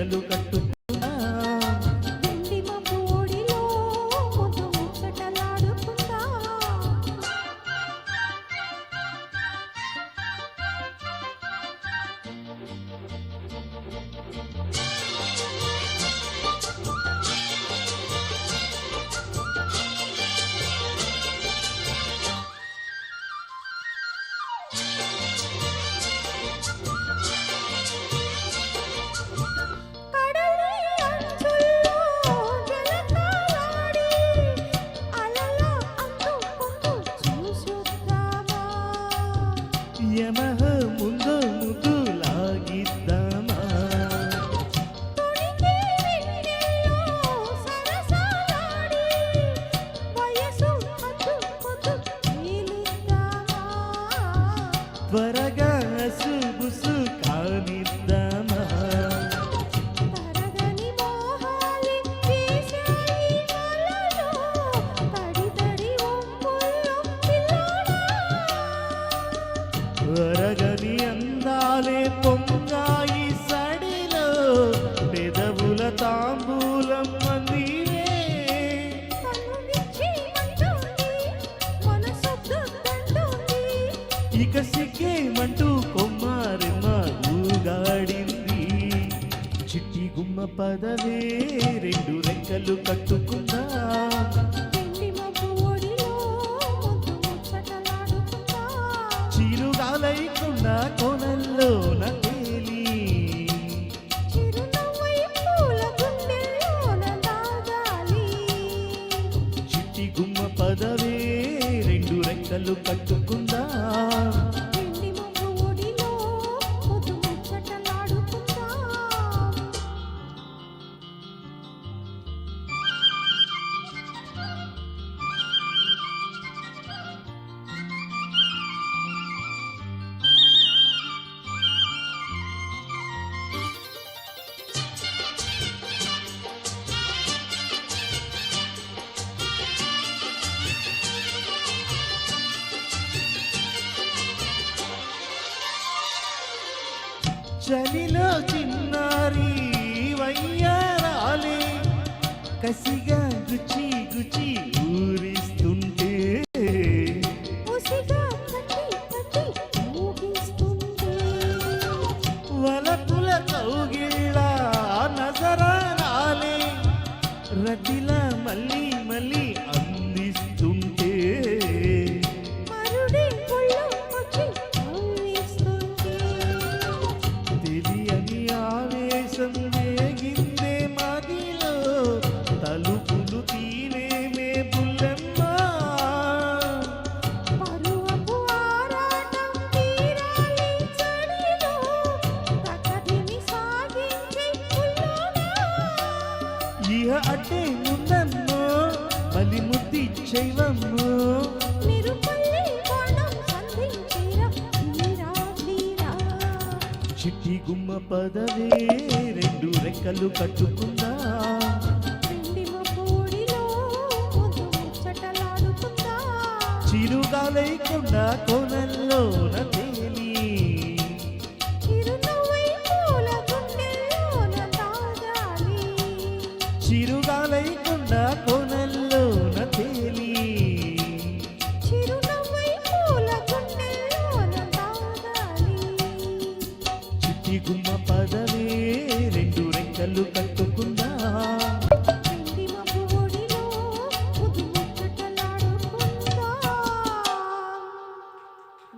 రెండు రెక్కలు ನಮಃ ಮುಂದ ಮುದು త్వరగని అందాలే పొంగాయి సడిలో పెదవుల తాంబూలం మనసొద్దంటోంది ఇక సిగ్గేమంటూ కొమ్మారెమ్మ ఊగాడింది. చిట్టి గుమ్మ పదవే రెండు రెక్కలు కట్టుకుందా? పదవే రెండు రెక్కలు కట్టు చలిలో చిన్నారి వయ్యారాలే. కసిగా గుచ్చి గుచ్చి ఊరిస్తుంటే. వలపుల కౌగిళ్ళ నజరాలే రతిల ఇహ అట్టే ముందమ్మో బలి ముద్ది తీరా చిట్టి గుమ్మ పదవే రెండు రెక్కలు కట్టుకుందా? చిరుగాలైకుండా ಕೈಗಳು ಕಟ್ಟು